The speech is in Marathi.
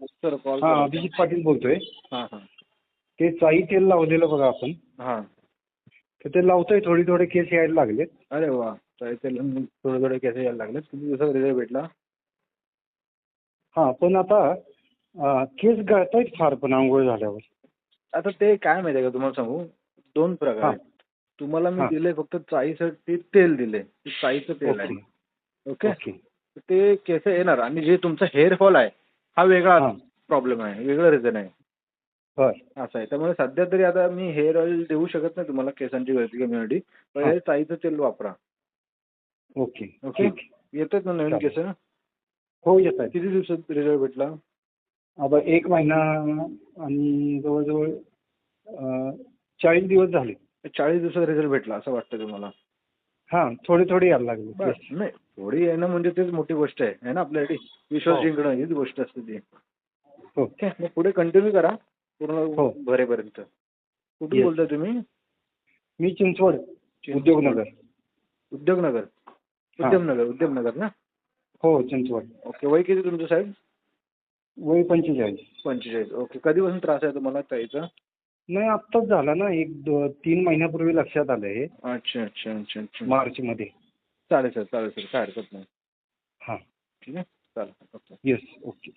सर कॉल हा अभिजित पाटील बोलतोय. हां हां. ते चाई तेल लावलेलं बघा आपण. हां. तर ते लावतोय थोडी थोडे केस यायला लागलेत. अरे वा तर ते थोडे थोडे केस यायला लागले किती दिवसात रिझल्ट भेटला? हा पण आता केस गळतायत फार पण आंघोळ झाल्यावर. आता ते काय माहिती आहे का तुम्हाला सांगू? दोन प्रकार. आहेत. तुम्हाला मी. दिले फक्त चाईसाठी तेल दिले ते चाईचं तेल आहे. ओके. ते केस येणार आणि जे तुमचा हेअर फॉल आहे हा वेगळा हा. प्रॉब्लेम आहे वेगळं रिझन आहे. बर असं आहे. त्यामुळे सध्या तरी आता मी हेअर ऑइल देऊ शकत नाही तुम्हाला केसांची गळती कमीसाठी पहिले चाईचं तेल वापरा. Okay okay? ठीक येतात ना नवीन चालेल. केस हो येत आहेत किती दिवसात रिझल्ट भेटला? आता एक महिना आणि जवळजवळ अं, चाळीस दिवस झाले. चाळीस दिवसात रिझल्ट भेटला असं वाटतं तुम्हाला? हा थोडे थोडे यायला लागले. बस नाही थोडी येणं म्हणजे तेच मोठी गोष्ट आहे है ना आपल्यासाठी? विश्वास हो. जिंकणं हीच गोष्ट असते ती. हो. ओके मग पुढे कंटिन्यू करा पूर्ण हो. भरेपर्यंत. कुठून Yes. बोलताय तुम्ही? मी चिंचवड उद्योगनगर. उद्योगनगर. उद्यमनगर उद्यमनगर ना? हो चिंचवड. ओके वय किती तुमचं साहेब? वय पंचेचाळीस. पंचेचाळीस. ओके कधीपासून त्रास आहे तुम्हाला ताईचा? नाही आत्ताच झाला ना. एक दो, तीन महिन्यापूर्वी लक्षात आलं हे. अच्छा अच्छा अच्छा अच्छा. मार्च मध्ये चालेल सर चालेल सर. काय हरकत नाही. हा. ठीक आहे? चालेल. ओके. Yes okay